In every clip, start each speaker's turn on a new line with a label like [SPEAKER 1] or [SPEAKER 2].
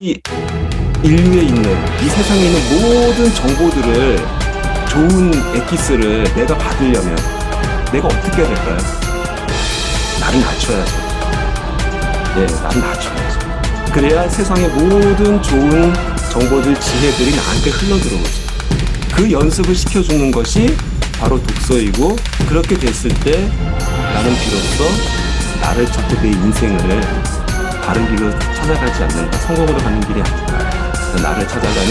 [SPEAKER 1] 이 인류에 있는 이 세상에 있는 모든 정보들을 좋은 엑기스를 내가 받으려면 내가 어떻게 해야 될까요? 나를 낮춰야죠. 네, 나를 낮춰야죠. 그래야 세상의 모든 좋은 정보들, 지혜들이 나한테 흘러들어오죠. 그 연습을 시켜주는 것이 바로 독서이고 그렇게 됐을 때 나는 비로소 나를 찾고 내 인생을 바른 길로 찾아가지 않는다. 성공으로 가는 길이 아니다. 나를 찾아가는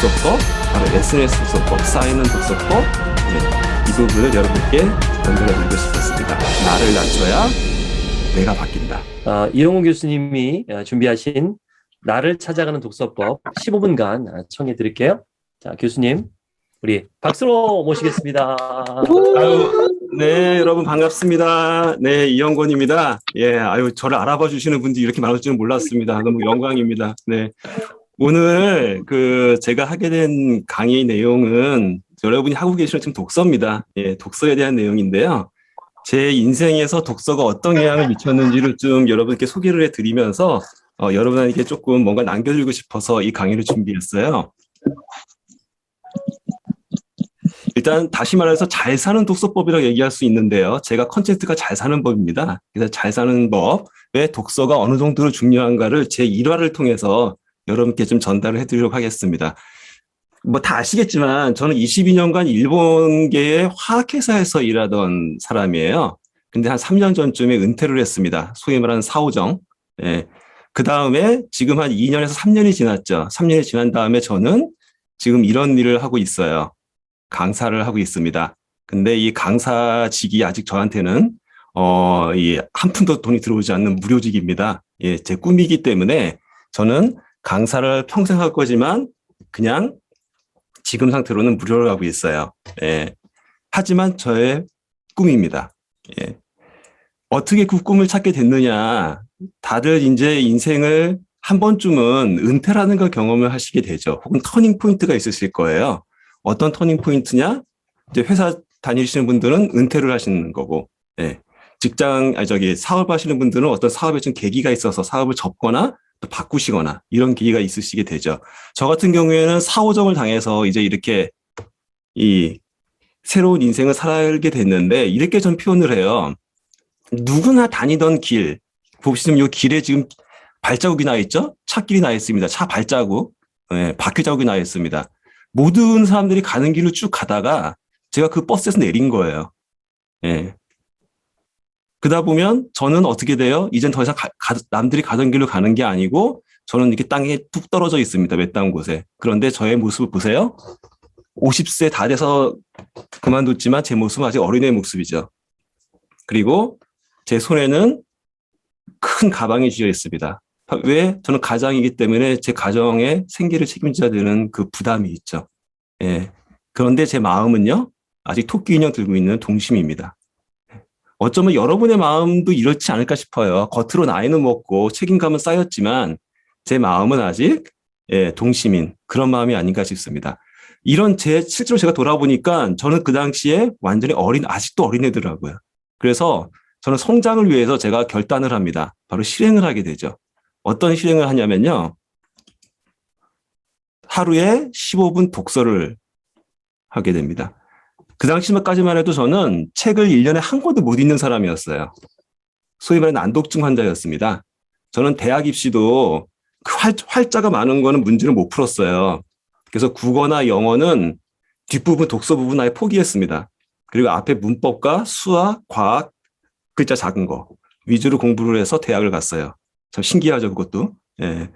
[SPEAKER 1] 독서법, 바로 SNS 독서법, 쌓이는 독서법, 예, 이 부분을 여러분께 연결해드리고 싶었습니다. 나를 낮춰야 내가 바뀐다.
[SPEAKER 2] 어, 이용훈 교수님이 어, 준비하신 나를 찾아가는 독서법 15분간 어, 청해 드릴게요. 자, 교수님, 우리 박수로 모시겠습니다.
[SPEAKER 1] 아유, 네, 여러분 반갑습니다. 네, 이영권입니다. 예, 아유, 저를 알아봐 주시는 분들이 이렇게 많을 줄은 몰랐습니다. 너무 영광입니다. 네. 오늘 그 제가 하게 된 강의 내용은 여러분이 하고 계시는 지금 독서입니다. 예, 독서에 대한 내용인데요. 제 인생에서 독서가 어떤 영향을 미쳤는지를 좀 여러분께 소개를 해드리면서 어, 여러분에게 조금 뭔가 남겨주고 싶어서 이 강의를 준비했어요. 일단 다시 말해서 잘 사는 독서법이라고 얘기할 수 있는데요. 제가 컨셉트가 잘 사는 법입니다. 그래서 잘 사는 법, 왜 독서가 어느 정도로 중요한가를 제 1화를 통해서 여러분께 좀 전달을 해드리도록 하겠습니다. 뭐 다 아시겠지만 저는 22년간 일본계의 화학회사에서 일하던 사람이에요. 근데 한 3년 전쯤에 은퇴를 했습니다. 소위 말하는 사오정. 예. 그 다음에 지금 한 2년에서 3년이 지났죠. 3년이 지난 다음에 저는 지금 이런 일을 하고 있어요. 강사를 하고 있습니다. 근데 이 강사직이 아직 저한테는 어, 이 한 푼도 돈이 들어오지 않는 무료직입니다. 예, 제 꿈이기 때문에 저는 강사를 평생 할 거지만 그냥 지금 상태로는 무료로 하고 있어요. 예. 하지만 저의 꿈입니다. 예. 어떻게 그 꿈을 찾게 됐느냐. 다들 이제 인생을 한 번쯤은 은퇴라는 걸 경험을 하시게 되죠. 혹은 터닝 포인트가 있으실 거예요. 어떤 터닝 포인트냐? 이제 회사 다니시는 분들은 은퇴를 하시는 거고, 예. 직장, 아니, 저기, 사업 하시는 분들은 어떤 사업에 좀 계기가 있어서 사업을 접거나 또 바꾸시거나 이런 계기가 있으시게 되죠. 저 같은 경우에는 사오정을 당해서 이제 이렇게 이 새로운 인생을 살게 됐는데 이렇게 전 표현을 해요. 누구나 다니던 길, 보시면 이 길에 지금 발자국이 나 있죠? 차길이 나 있습니다. 차 발자국, 예, 바퀴 자국이 나 있습니다. 모든 사람들이 가는 길을 쭉 가다가 제가 그 버스에서 내린 거예요. 예. 그러다 보면 저는 어떻게 돼요? 이젠 더 이상 가- 가- 남들이 가던 길로 가는 게 아니고 저는 이렇게 땅에 뚝 떨어져 있습니다. 외딴 곳에. 그런데 저의 모습을 보세요. 50세 다 돼서 그만뒀지만 제 모습은 아직 어린애 모습이죠. 그리고 제 손에는 큰 가방이 쥐어 있습니다. 왜? 저는 가장이기 때문에 제 가정의 생계를 책임져야 되는 그 부담이 있죠. 예. 그런데 제 마음은요, 아직 토끼 인형 들고 있는 동심입니다. 어쩌면 여러분의 마음도 이렇지 않을까 싶어요. 겉으로 나이는 먹고 책임감은 쌓였지만 제 마음은 아직 예, 동심인 그런 마음이 아닌가 싶습니다. 이런 제 실제로 제가 돌아보니까 저는 그 당시에 완전히 어린 아직도 어린애더라고요. 그래서 저는 성장을 위해서 제가 결단을 합니다. 바로 실행을 하게 되죠. 어떤 실행을 하냐면요. 하루에 15분 독서를 하게 됩니다. 그 당시까지만 해도 저는 책을 1년에 한 권도 못 읽는 사람이었어요. 소위 말하는 난독증 환자였습니다. 저는 대학 입시도 그 활, 활자가 많은 거는 문제를 못 풀었어요. 그래서 국어나 영어는 뒷부분 독서 부분 아예 포기했습니다. 그리고 앞에 문법과 수학, 과학, 글자 작은 거 위주로 공부를 해서 대학을 갔어요. 참 신기하죠, 그것도. 예.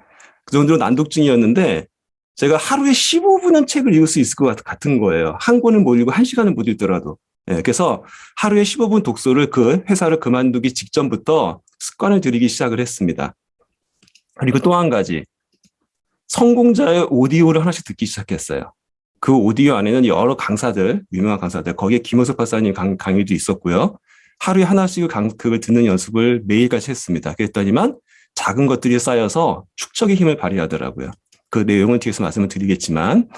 [SPEAKER 1] 그 정도로 난독증이었는데 제가 하루에 15분은 책을 읽을 수 있을 것 같- 같은 거예요. 한 권은 못 읽고 한 시간은 못 읽더라도. 예, 그래서 하루에 15분 독서를 그 회사를 그만두기 직전부터 습관을 들이기 시작을 했습니다. 그리고 또 한 가지. 성공자의 오디오를 하나씩 듣기 시작했어요. 그 오디오 안에는 여러 강사들, 유명한 강사들, 거기에 김호석 박사님 강, 강의도 있었고요. 하루에 하나씩 강, 그걸 듣는 연습을 매일같이 했습니다. 그랬더니만 작은 것들이 쌓여서 축적의 힘을 발휘하더라고요. 그 내용은 뒤에서 말씀을 드리겠지만,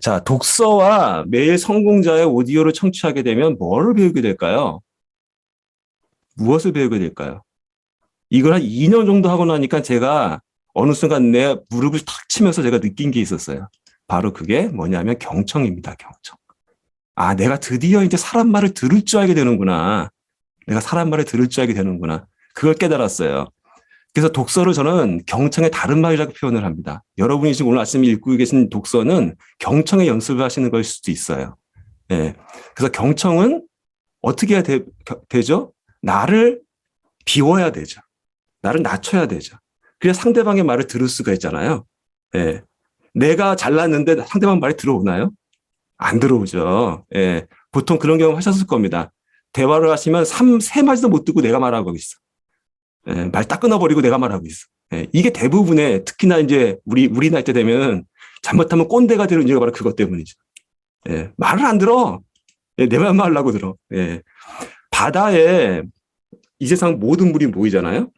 [SPEAKER 1] 자, 독서와 매일 성공자의 오디오를 청취하게 되면 뭐를 배우게 될까요? 무엇을 배우게 될까요? 이걸 한 2년 정도 하고 나니까 제가 어느 순간 내 무릎을 탁 치면서 제가 느낀 게 있었어요. 바로 그게 뭐냐면 경청입니다. 경청. 아, 내가 드디어 이제 사람 말을 들을 줄 알게 되는구나. 내가 사람 말을 들을 줄 알게 되는구나. 그걸 깨달았어요. 그래서 독서를 저는 경청의 다른 말이라고 표현을 합니다. 여러분이 지금 오늘 아침에 읽고 계신 독서는 경청의 연습을 하시는 걸 수도 있어요. 예. 그래서 경청은 어떻게 해야 되, 죠 나를 비워야 되죠. 나를 낮춰야 되죠. 그래야 상대방의 말을 들을 수가 있잖아요. 예. 내가 잘났는데 상대방 말이 들어오나요? 안 들어오죠. 예. 보통 그런 경험 하셨을 겁니다. 대화를 하시면 3, 세 마디도 못 듣고 내가 말하고 있어. 예, 말딱 끊어버리고 내가 말하고 있어. 예, 이게 대부분의 특히나 이제 우리 우리 나이 때 되면 잘못하면 꼰대가 되는 이유가 바로 그것 때문이죠. 예, 말을 안 들어. 예, 내 말만 하려고 들어. 예. 바다에 이 세상 모든 물이 모이잖아요.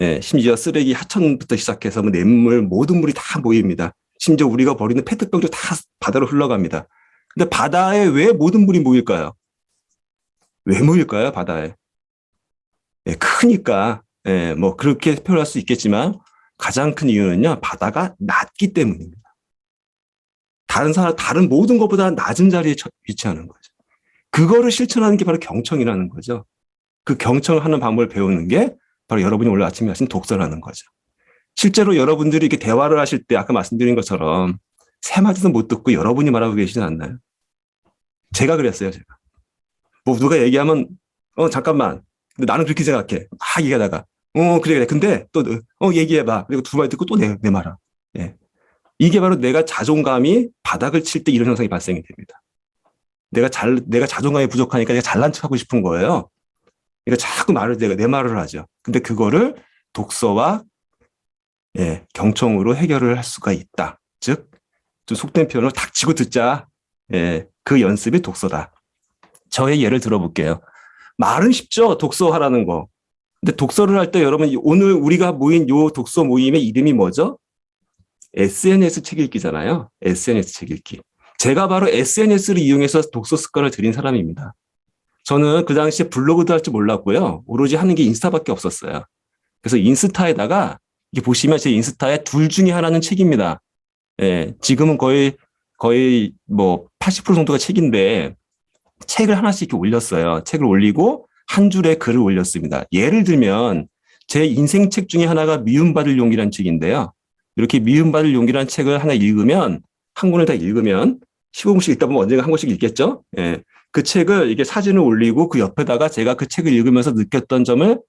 [SPEAKER 1] 예, 심지어 쓰레기 하천부터 시작해서 뭐 냇물 모든 물이 다 모입니다. 심지어 우리가 버리는 페트병도 다 바다로 흘러갑니다. 근데 바다에 왜 모든 물이 모일까요? 왜 모일까요, 바다에? 예, 크니까, 예, 뭐, 그렇게 표현할 수 있겠지만, 가장 큰 이유는요, 바다가 낮기 때문입니다. 다른 사람, 다른 모든 것보다 낮은 자리에 처- 위치하는 거죠. 그거를 실천하는 게 바로 경청이라는 거죠. 그 경청을 하는 방법을 배우는 게 바로 여러분이 오늘 아침에 하신 독서라는 거죠. 실제로 여러분들이 이렇게 대화를 하실 때 아까 말씀드린 것처럼 세 마디도 못 듣고 여러분이 말하고 계시진 않나요? 제가 그랬어요, 제가. 뭐 누가 얘기하면 어 잠깐만. 근데 나는 그렇게 생각해. 막 얘기하다가 어 그래 그래. 근데 또 어 얘기해봐. 그리고 두 말 듣고 또 내 내 말아. 예. 이게 바로 내가 자존감이 바닥을 칠 때 이런 현상이 발생이 됩니다. 내가 잘 내가 자존감이 부족하니까 내가 잘난 척 하고 싶은 거예요. 그러니까 자꾸 말을 내가 내 말을 하죠. 근데 그거를 독서와 예, 경청으로 해결을 할 수가 있다. 즉, 좀 속된 표현으로 닥치고 듣자. 예, 그 연습이 독서다. 저의 예를 들어볼게요. 말은 쉽죠. 독서하라는 거. 근데 독서를 할 때 여러분 오늘 우리가 모인 요 독서 모임의 이름이 뭐죠? SNS 책 읽기잖아요. SNS 책 읽기. 제가 바로 SNS를 이용해서 독서 습관을 들인 사람입니다. 저는 그 당시에 블로그도 할 줄 몰랐고요. 오로지 하는 게 인스타밖에 없었어요. 그래서 인스타에다가 이게 보시면 제 인스타에 둘 중에 하나는 책입니다. 예, 지금은 거의 거의 뭐 80% 정도가 책인데 책을 하나씩 이렇게 올렸어요. 책을 올리고 한 줄에 글을 올렸습니다. 예를 들면 제 인생 책 중에 하나가 미움받을 용기라는 책인데요. 이렇게 미움받을 용기라는 책을 하나 읽으면 한 권을 다 읽으면 15분씩 읽다 보면 언젠가 한 권씩 읽겠죠? 예. 그 책을 이게 사진을 올리고 그 옆에다가 제가 그 책을 읽으면서 느꼈던 점을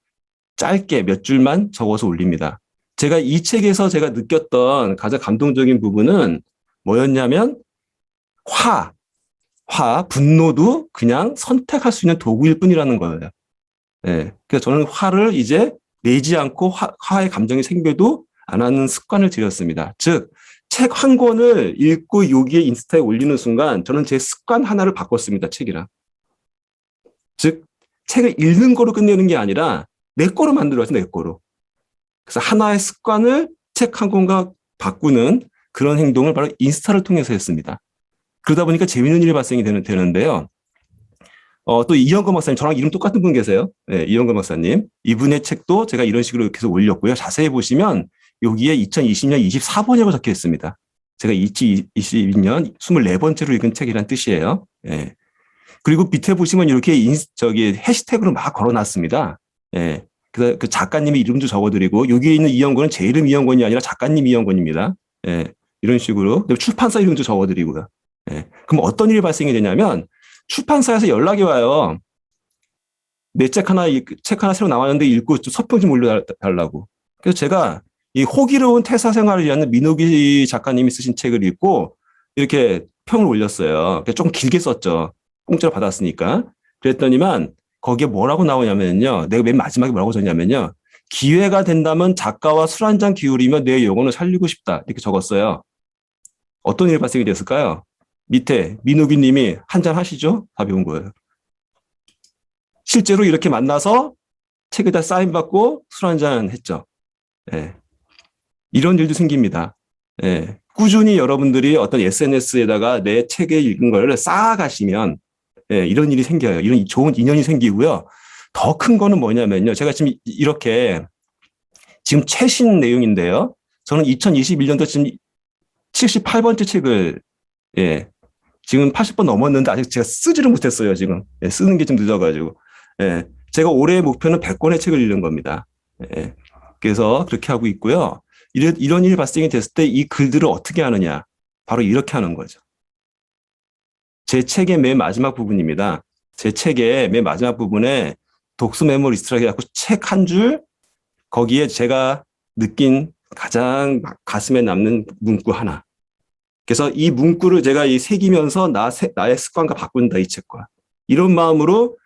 [SPEAKER 1] 짧게 몇 줄만 적어서 올립니다. 제가 이 책에서 제가 느꼈던 가장 감동적인 부분은 뭐였냐면 화, 화, 분노도 그냥 선택할 수 있는 도구일 뿐이라는 거예요. 예. 그래서 저는 화를 이제 내지 않고 화, 화의 감정이 생겨도 안 하는 습관을 들였습니다. 즉, 책 한 권을 읽고 여기에 인스타에 올리는 순간 저는 제 습관 하나를 바꿨습니다. 책이랑. 즉, 책을 읽는 거로 끝내는 게 아니라 내 거로 만들어야지, 내 거로. 그래서 하나의 습관을 책 한 권과 바꾸는 그런 행동을 바로 인스타를 통해서 했습니다. 그러다 보니까 재미있는 일이 발생이 되는, 되는데요. 어, 또 이영건 박사님, 저랑 이름 똑같은 분 계세요. 네, 이영건 박사님. 이분의 책도 제가 이런 식으로 계속 올렸고요. 자세히 보시면 여기에 2020년 24번이라고 적혀 있습니다. 제가 2022년 24번째로 읽은 책이란 뜻이에요. 예. 그리고 밑에 보시면 이렇게 인, 저기 해시태그로 막 걸어놨습니다. 예. 그래서 그 작가님의 이름도 적어드리고 여기에 있는 이영권은 제 이름 이영권이 아니라 작가님 이영권입니다. 예. 이런 식으로 출판사 이름도 적어드리고요. 예. 그럼 어떤 일이 발생이 되냐면 출판사에서 연락이 와요. 내 책 하나 책 하나 새로 나왔는데 읽고 좀 서평 좀 올려달라고. 그래서 제가 이 호기로운 퇴사 생활을 위한 민호기 작가님이 쓰신 책을 읽고 이렇게 평을 올렸어요. 좀 길게 썼죠. 공짜로 받았으니까. 그랬더니만 거기에 뭐라고 나오냐면요. 내가 맨 마지막에 뭐라고 적냐면요. 기회가 된다면 작가와 술 한 잔 기울이며 내 영혼을 살리고 싶다. 이렇게 적었어요. 어떤 일이 발생이 됐을까요? 밑에 민우기 님이 한잔 하시죠? 답이 온 거예요. 실제로 이렇게 만나서 책에다 사인 받고 술 한잔 했죠. 예. 이런 일도 생깁니다. 예. 꾸준히 여러분들이 어떤 SNS에다가 내 책에 읽은 걸 쌓아가시면 예, 이런 일이 생겨요. 이런 좋은 인연이 생기고요. 더 큰 거는 뭐냐면요. 제가 지금 이렇게 지금 최신 내용인데요. 저는 2021년도 지금 78번째 책을 예. 지금 80번 넘었는데 아직 제가 쓰지를 못했어요, 지금. 예, 쓰는 게 좀 늦어가지고. 예. 제가 올해의 목표는 100권의 책을 읽는 겁니다. 예. 그래서 그렇게 하고 있고요. 이런, 이런 일이 발생이 됐을 때 이 글들을 어떻게 하느냐. 바로 이렇게 하는 거죠. 제 책의 맨 마지막 부분입니다. 제 책의 맨 마지막 부분에 독서 메모 리스트라고 해갖고 책 한 줄, 거기에 제가 느낀 가장 가슴에 남는 문구 하나. 그래서 이 문구를 제가 이 새기면서 나, 세- 나의 습관과 바꾼다, 이 책과. 이런 마음으로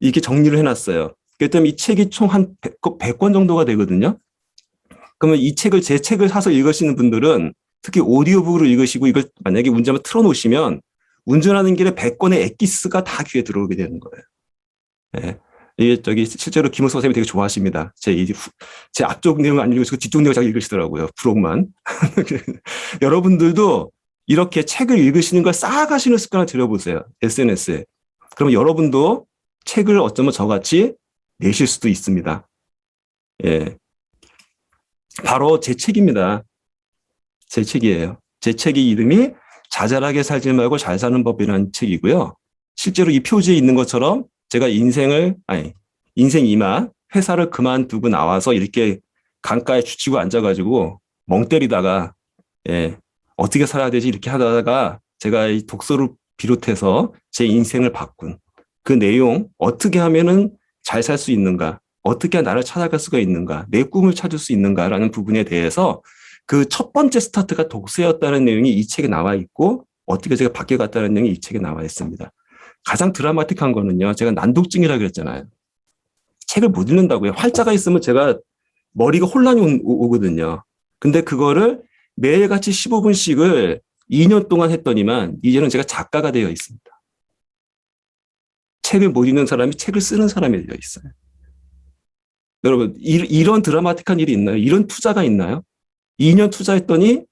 [SPEAKER 1] 이렇게 정리를 해놨어요. 그랬더니 이 책이 총 한 100 권 정도가 되거든요. 그러면 이 책을, 제 책을 사서 읽으시는 분들은 특히 오디오북으로 읽으시고 이걸 만약에 운전을 틀어놓으시면 운전하는 길에 100권의 엑기스가 다 귀에 들어오게 되는 거예요. 예. 이게 저기 실제로 김은수 선생님이 되게 좋아하십니다. 제, 제 앞쪽 내용 안 읽으시고 뒤쪽 내용 잘 읽으시더라고요. 부록만. 여러분들도 이렇게 책을 읽으시는 걸 쌓아가시는 습관을 들여보세요. SNS에. 그러면 여러분도 책을 어쩌면 저같이 내실 수도 있습니다. 예. 바로 제 책입니다. 제 책이에요. 제 책의 이름이 자잘하게 살지 말고 잘 사는 법이라는 책이고요. 실제로 이 표지에 있는 것처럼 제가 인생을, 아니, 인생 이마, 회사를 그만두고 나와서 이렇게 강가에 주치고 앉아가지고 멍 때리다가, 예, 어떻게 살아야 되지? 이렇게 하다가 제가 이 독서를 비롯해서 제 인생을 바꾼 그 내용, 어떻게 하면은 잘 살 수 있는가? 어떻게 나를 찾아갈 수가 있는가? 내 꿈을 찾을 수 있는가라는 부분에 대해서 그 첫 번째 스타트가 독서였다는 내용이 이 책에 나와 있고 어떻게 제가 바뀌어갔다는 내용이 이 책에 나와 있습니다. 가장 드라마틱한 거는요. 제가 난독증이라고 그랬잖아요. 책을 못 읽는다고요. 활자가 있으면 제가 머리가 혼란이 오- 오거든요. 근데 그거를 매일같이 15분씩을 2년 동안 했더니만 이제는 제가 작가가 되어 있습니다. 책을 못 읽는 사람이 책을 쓰는 사람이 되어 있어요. 여러분, 이, 이런 드라마틱한 일이 있나요? 이런 투자가 있나요? 2년 투자했더니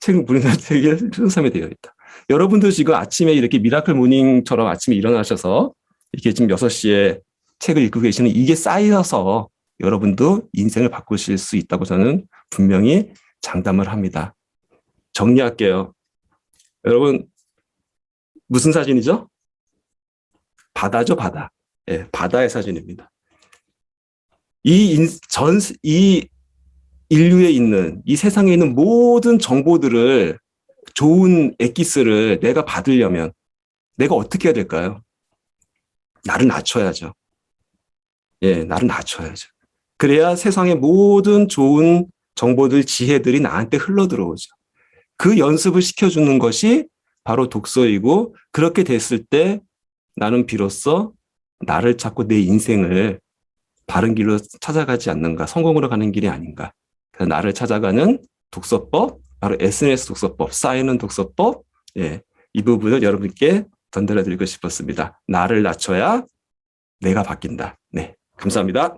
[SPEAKER 1] 책을 못 읽는 책을 쓰는 사람이 되어 있다. 여러분도 지금 아침에 이렇게 미라클 모닝처럼 아침에 일어나셔서 이렇게 지금 6시에 책을 읽고 계시는 이게 쌓여서 여러분도 인생을 바꾸실 수 있다고 저는 분명히 장담을 합니다. 정리할게요. 여러분, 무슨 사진이죠? 바다죠, 바다. 예, 바다의 사진입니다. 이 인, 전, 이 인류에 있는, 이 세상에 있는 모든 정보들을 좋은 엑기스를 내가 받으려면 내가 어떻게 해야 될까요? 나를 낮춰야죠. 예, 나를 낮춰야죠. 그래야 세상의 모든 좋은 정보들, 지혜들이 나한테 흘러 들어오죠. 그 연습을 시켜주는 것이 바로 독서이고, 그렇게 됐을 때 나는 비로소 나를 찾고 내 인생을 바른 길로 찾아가지 않는가, 성공으로 가는 길이 아닌가. 그래서 나를 찾아가는 독서법, 바로 SNS 독서법, 쌓이는 독서법, 예, 이 부분을 여러분께 전달해 드리고 싶었습니다. 나를 낮춰야 내가 바뀐다. 네, 감사합니다.